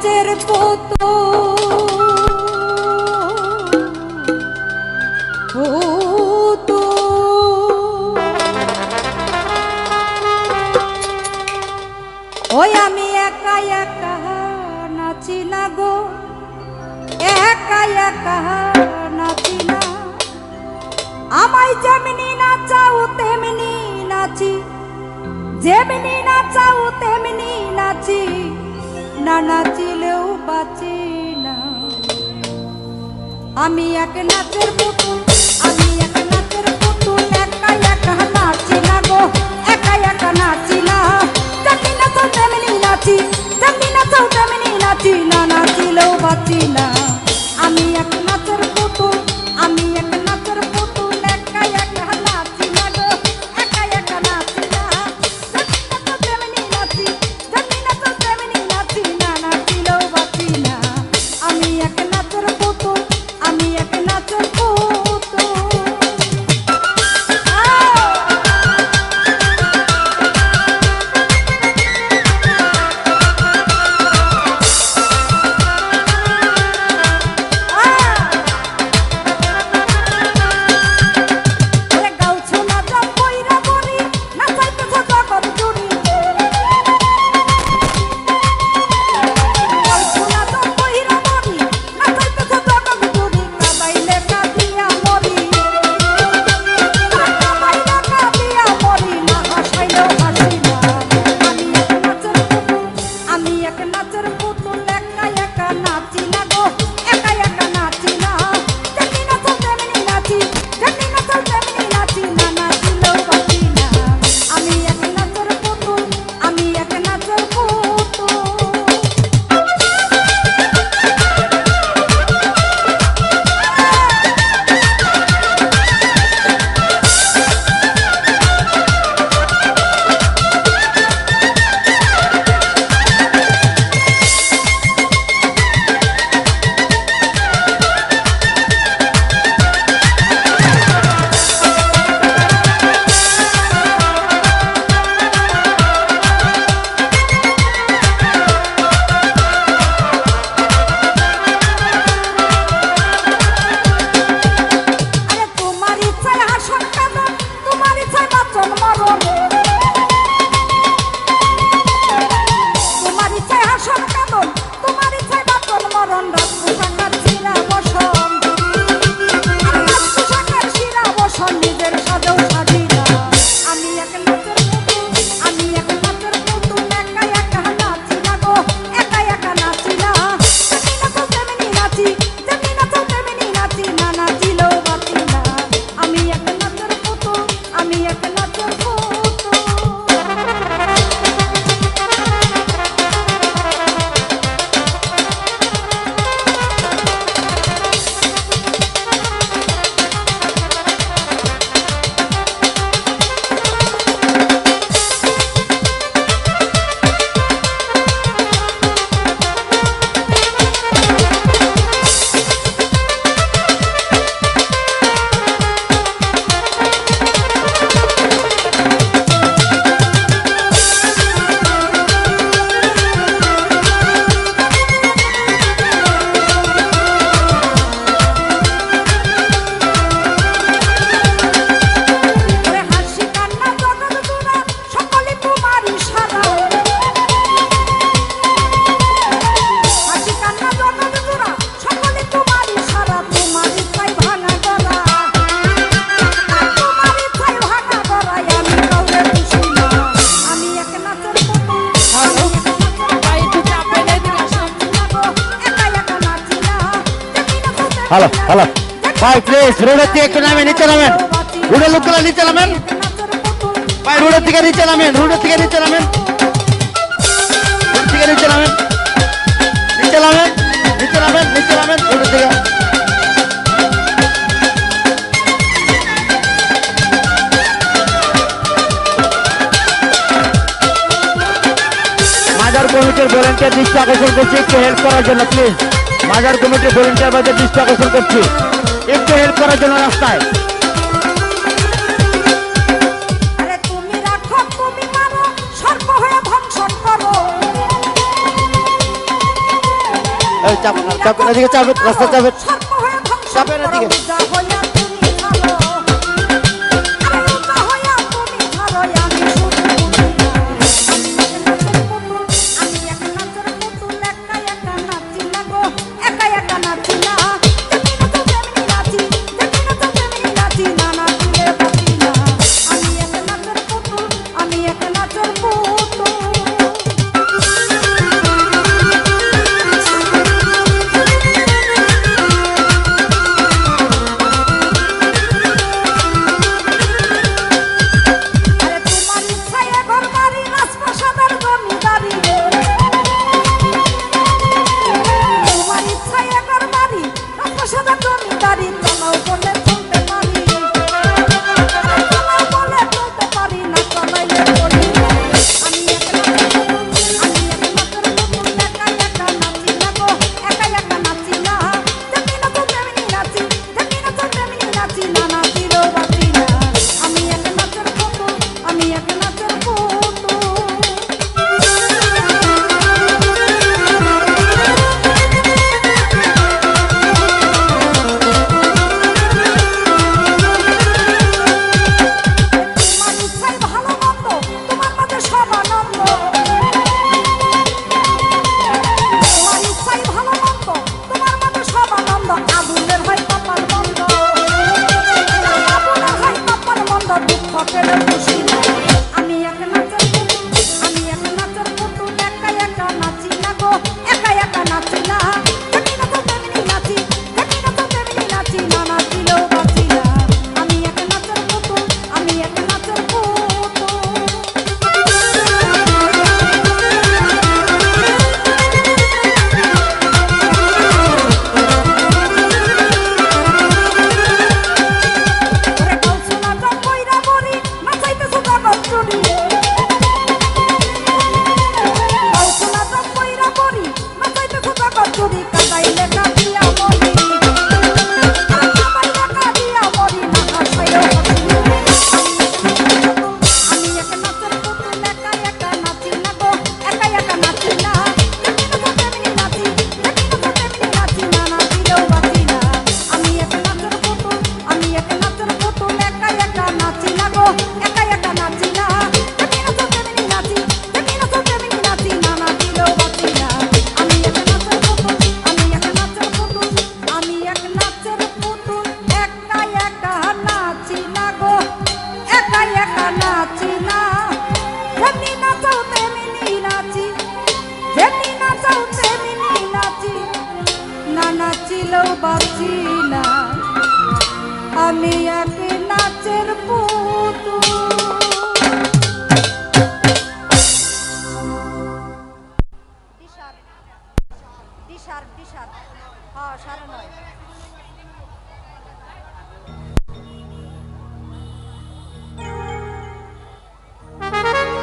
পুতো পুতো ওই আমি একা একা নাচি না গো। একা একা নাচি না। আমায় যেমনি নাচাও তেমনি নাচি। যেমনি নাচাও তেমনি নাচি। না নাচিলেও বাঁচি না। আমি এক নাচের পুতুল, আমি এক নাচের পুতুল, একা একা নাচি না গো, একা একা নাচি না। তেমনি নাচি যেমনি নাচাও তেমনি নাচি না নাচিলেও বাঁচি না। থেকে একটু নামেন, নিচে নামেন। রোডের লোকগুলো নিচে নামেন। ভাই, রোডের থেকে নিচে নামেন, রোডের থেকে নিচে নামেন। থেকে নিচে নামেন। নিচে নামেন নিচে নামেন নিচে নামেন, রোডের থেকে মাজার কমিটির ভলেন্টিয়ার দৃষ্টি আকর্ষণ করছি, একটু হেল্প করার জন্য প্লিজ মাজার কমিটি ভলেন্টিয়ার বাজার দৃষ্টি আকর্ষণ করছি। একটু হেল্প করার জন্য রাস্তায়। চাপ চাপ চাপেন এদিকে চাপেন রাস্তা চাপেন চাপেন এদিকে।